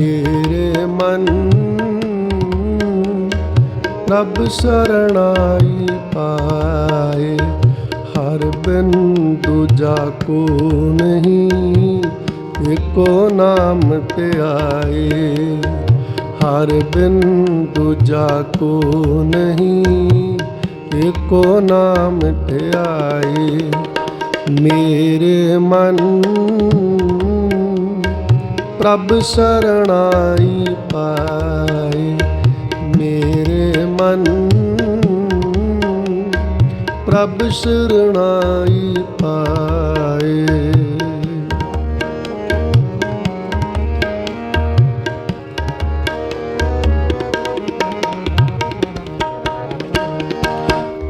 ਮੇਰੇ ਮਨ ਪ੍ਰਭ ਸਰਣਾਈ ਪਾਏ, ਹਰ ਬਿਨ ਦੂਜਾ ਕੋ ਨਹੀਂ ਏਕੋ ਨਾਮ ਧਿਆਏ ਹਰ ਬਿਨ ਦੂਜਾ ਕੋ ਨਹੀਂ ਏਕੋ ਨਾਮ ਧਿਆਏ ਮੇਰੇ ਮਨ ਪ੍ਰਭ ਸਰਣਾਈ ਪਾਏ ਮੇਰੇ ਮਨ। ਪ੍ਰਭ ਸਰਣਾਈ ਪਾਏ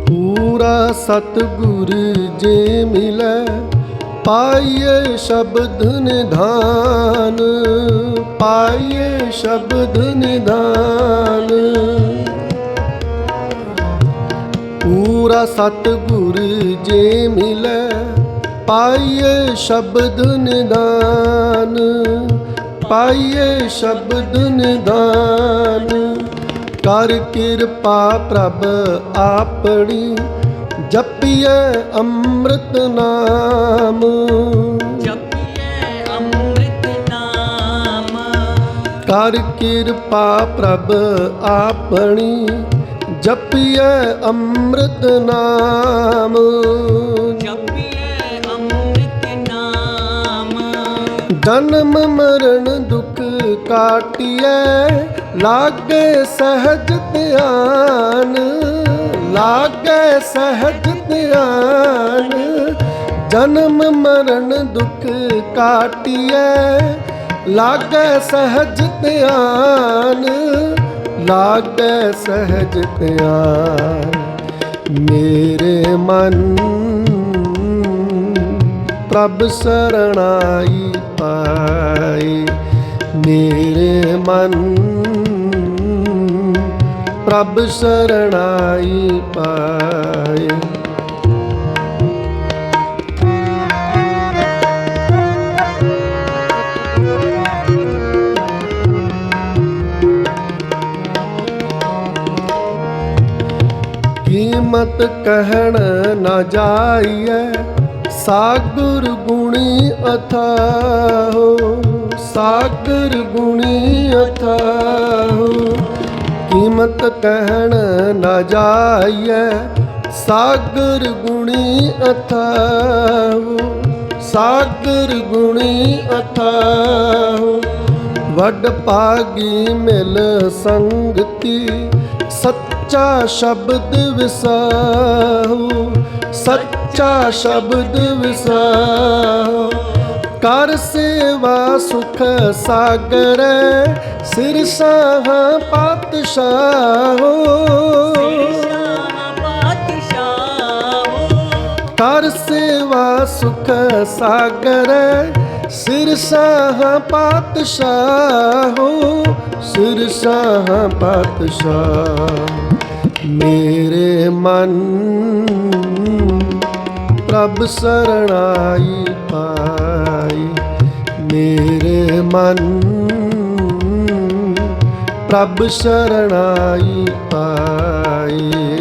ਪੂਰਾ ਸਤਿਗੁਰ ਜੇ ਮਿਲੈ ਪਾਈਏ ਸ਼ਬਦ ਨਿਧਾਨ, ਪਾਈਏ ਸ਼ਬਦ ਨਿਧਾਨ। ਪੂਰਾ ਸਤਿਗੁਰ ਜੇ ਮਿਲੈ, ਪਾਈਏ ਸ਼ਬਦ ਨਿਧਾਨ, ਪਾਈਏ ਸ਼ਬਦ ਨਿਧਾਨ। ਕਰ ਕਿਰਪਾ ਪ੍ਰਭ ਆਪਣੀ ਜਪੀਏ ਅੰਮ੍ਰਿਤ ਨਾਮ। ਜਪੀਏ ਅੰਮ੍ਰਿਤ ਨਾਮ। ਕਰ ਕਿਰਪਾ ਪ੍ਰਭ ਆਪਣੀ ਜਪੀਏ ਅੰਮ੍ਰਿਤ ਨਾਮ। ਜਪੀਏ ਅੰਮ੍ਰਿਤ ਨਾਮ। ਜਨਮ ਮਰਨ ਦੁਖ ਕਾਟਿਐ ਲਾਗੇ ਸਹਜ ਧਿਆਨ। ਸਹਜ ਧਿਆਨ, ਜਨਮ ਮਰਨ ਦੁਖ ਕਾਟਿਐ। ਲਾਗੇ ਸਹਜ ਧਿਆਨ, ਲਾਗੇ ਸਹਜ ਧਿਆਨ। ਮੇਰੇ ਮਨ, ਪ੍ਰਭ ਸਰਣਾਈ ਪਾਏ। ਮੇਰੇ ਮਨ ਪ੍ਰਭ ਸਰਣਾਈ ਪਾਏ ਕੀਮਤ ਕਹਿਣ ਨਾ ਜਾਈਐ ਸਾਗਰ ਗੁਣੀ ਅਥਾਹੋ। ਸਾਗਰ ਗੁਣੀ ਅਥਾਹੋ। ਕੀਮਤ ਕਹਿਣ ਨਾ ਜਾਈਐ, ਸਾਗਰ ਗੁਣੀ ਅਥਾਹੋ ਸਾਗਰ ਗੁਣੀ ਅਥਾਹੋ ਵੱਡ ਭਾਗੀ ਮਿਲ ਸੰਗਤੀ, ਸੱਚਾ ਸ਼ਬਦ ਵਿਸਾਹੂ, ਸੱਚਾ ਸ਼ਬਦ ਵਿਸਾਹੂ। ਕਰ ਸੇਵਾ ਸੁਖ ਸਾਗਰ, ਸਿਰ ਸਾਹ ਪਾਤਸ਼ਾਹੋ। ਕਰ ਸੇਵਾ ਸੁਖ ਸਾਗਰ, ਸਿਰ ਸਾਹ ਪਾਤਸ਼ਾਹੋ। ਸਿਰ ਸਾਹ ਪਾਤਸ਼ਾਹ, ਮੇਰੇ ਮਨ ਪ੍ਰਭ ਸਰਣਾਈ ਪਾਈ ਮੇਰੇ ਮਨ ਪ੍ਰਭ ਸਰਣਾਈ ਪਾਈ।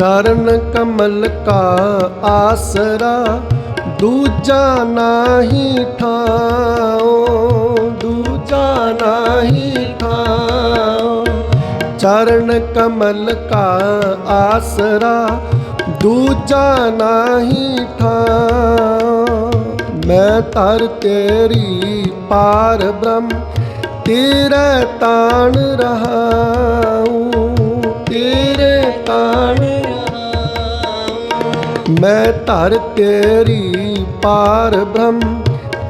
ਚਰਨ ਕਮਲ ਕਾ ਆਸਰਾ ਦੂਜਾ ਨਾਹੀ ਠਾਓ ਦੂਜਾ ਨਾਹੀ ਠਾਓ ਚਰਨ ਕਮਲ ਕਾ ਆਸਰਾ ਦੂਜਾ ਨਾਹੀ ਠਾਓ ਮੈਂ ਤਰ ਤੇਰੀ ਪਾਰ ਬ੍ਰਹਮ ਤੇਰੇ ਤਾਣ ਰਹਾਉ ਤੇਰੇ ਤਾਣ ਮੈਂ ਧਰ ਤੇਰੀ ਪਾਰ ਬ੍ਰਹਮ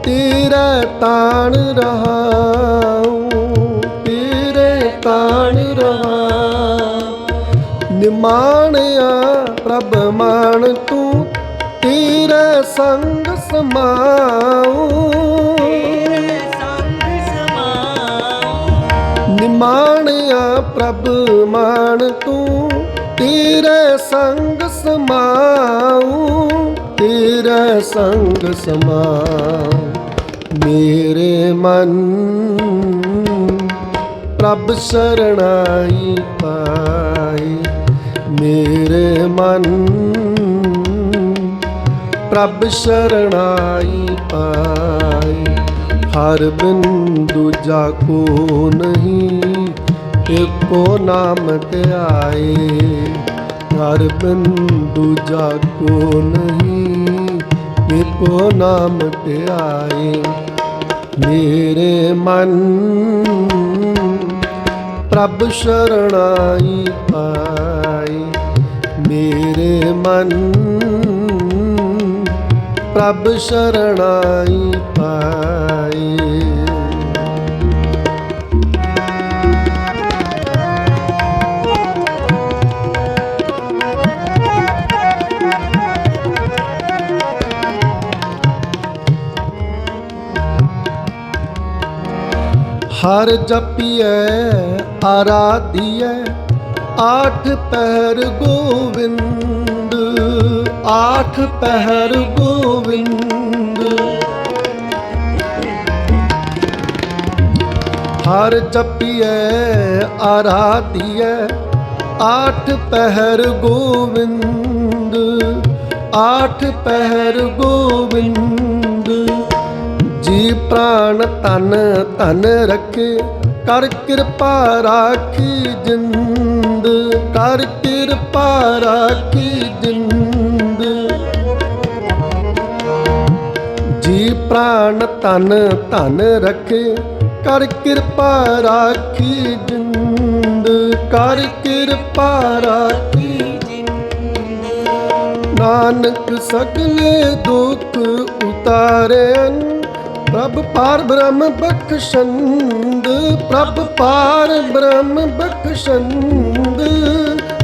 ਤੇਰਾ ਤਾਣ ਰਹਾਉ ਤੇਰੇ ਤਾਣ ਰਹਾ ਨਿਮਾਣਿਆ ਪ੍ਰਭ ਮਾਨ ਤੂੰ ਤੇਰੇ ਸੰਗ ਸਮਾਉ। ਨਿਮਾਣਿਆ ਪ੍ਰਭ ਮਾਨ ਤੂੰ ਤੇਰੇ ਸੰਗ ਸਮਾਉ, ਤੇਰੇ ਸੰਗ ਸਮਾਉ। ਮੇਰੇ ਮਨ ਪ੍ਰਭ ਸਰਣਾਈ ਪਾਈ। ਮੇਰੇ ਮਨ ਪ੍ਰਭ ਸਰਣਾਈ ਪਾਈ। ਹਰ ਬਿੰਦੂ ਜਾ ਕੋ ਨਹੀਂ ਏਕੋ ਨਾਮ ਧਿਆਏ ਹਰ ਬਿੰਦੂ ਜਾ ਕੋ ਨਹੀਂ ਏਕੋ ਨਾਮ ਧਿਆਏ ਮੇਰੇ ਮਨ ਪ੍ਰਭ ਸ਼ਰਣਾਈ ਪਾਈ ਮੇਰੇ ਮਨ ਪ੍ਰਭ ਸ਼ਰਣਾਈ ਪਾਈ ਹਰ ਜਪੀਐ, ਆਰਾਧੀਐ। ਆਠ ਪਹਿਰ ਗੋਵਿੰਦ, ਆਠ ਪਹਿਰ ਗੋਵਿੰਦ। ਹਰ ਜਪੀਐ, ਆਰਾਧੀਐ। ਆਠ ਪਹਿਰ ਗੋਵਿੰਦ, ਆਠ ਪਹਿਰ ਗੋਵਿੰਦ। ਜੀ ਪ੍ਰਾਣ ਤਨ ਧਨ ਰੱਖੇ, ਕਰ ਕਿਰਪਾ ਰਾਖੀ ਜਿੰਦ, ਕਰ ਕਿਰਪਾ ਰਾਖੀ ਜਿੰਦ। ਜੀ ਪ੍ਰਾਣ ਤਨ ਧਨ ਰੱਖੇ, ਕਰ ਕਿਰਪਾ ਰਾਖੀ ਜਿੰਦ, ਕਰ ਕਿਰਪਾ ਰਾਖੀ ਨਾਨਕ ਸਗਲੇ ਦੁੱਖ ਉਤਾਰਨ ਪ੍ਰਭ ਪਾਰ ਬ੍ਰਹਮ ਬਖਸ਼ੰਦ, ਪ੍ਰਭ ਪਾਰ ਬ੍ਰਹਮ ਬਖਸ਼ੰਦ,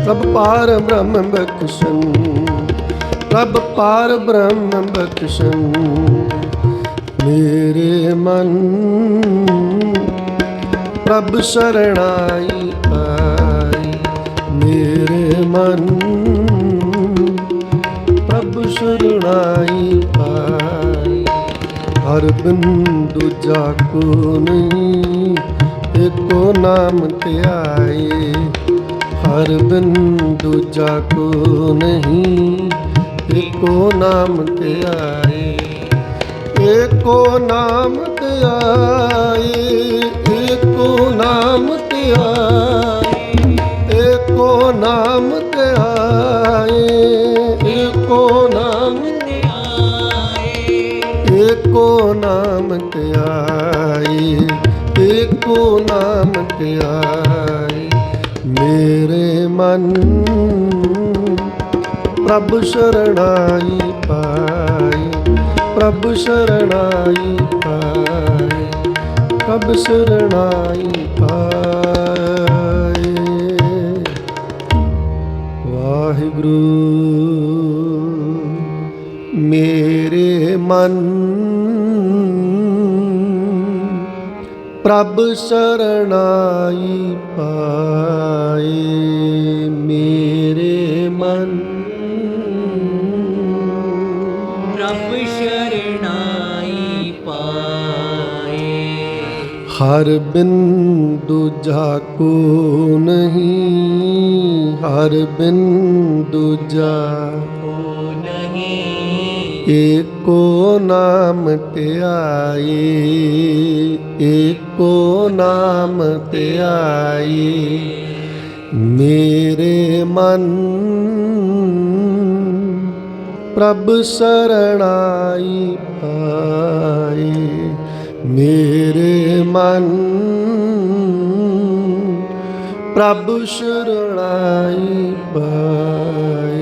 ਪ੍ਰਭ ਪਾਰ ਬ੍ਰਹਮ ਬਖਸ਼ੰਦ, ਪ੍ਰਭ ਪਾਰ ਬ੍ਰਹਮ ਬਖਸ਼ੰਦ। ਮੇਰੇ ਮਨ ਪ੍ਰਭ ਸ਼ਰਣਾਈ ਆਈ, ਮੇਰੇ ਮਨ ਪ੍ਰਭ ਸ਼ਰਣਾਈ ਹਰ ਬਿੰਦੂ ਦੂਜਾ ਕੋ ਨਹੀਂ ਏਕੋ ਨਾਮ ਧਿਆਏ ਹਰ ਬਿੰਦੂ ਜਾ ਕੋ ਨਹੀਂ ਏਕੋ ਨਾਮ ਧਿਆਏ ਏਕੋ ਨਾਮ ਧਿਆਏ ਏਕੋ ਨਾਮ ਧਿਆਏ ਨਾਮ ਧਿਆਏ ਏਕੋ ਨਾਮ ਧਿਆਏ ਮੇਰੇ ਮਨ ਪ੍ਰਭ ਸ਼ਰਣਾਈ ਪਾਈ, ਪ੍ਰਭ ਸ਼ਰਣਾਈ ਪਾਈ, ਪ੍ਰਭ ਸ਼ਰਣਾਈ ਪਾਈ। ਵਾਹਿਗੁਰੂ, ਮੇਰੇ ਮਨ ਪ੍ਰਭ ਸ਼ਰਣਾਈ ਪਾਏ ਮੇਰੇ ਮਨ। ਪ੍ਰਭ ਸ਼ਰਣਾਈ ਪਾਏ। ਹਰ ਬਿੰਦੂ ਜਾ ਕੋ ਨਹੀਂ ਹਰ ਬਿੰਦੂ ਜਾ ਹੋ ਨਹੀਂ। ਏਕੋ ਨਾਮ ਧਿਆਏ ਏਕੋ ਨਾਮ ਧਿਆਏ ਮੇਰੇ ਮਨ ਪ੍ਰਭ ਸਰਣਾਈ ਪਾਏ ਮੇਰੇ ਮਨ ਪ੍ਰਭ ਸ਼ਰਣਾਈ ਪਾਏ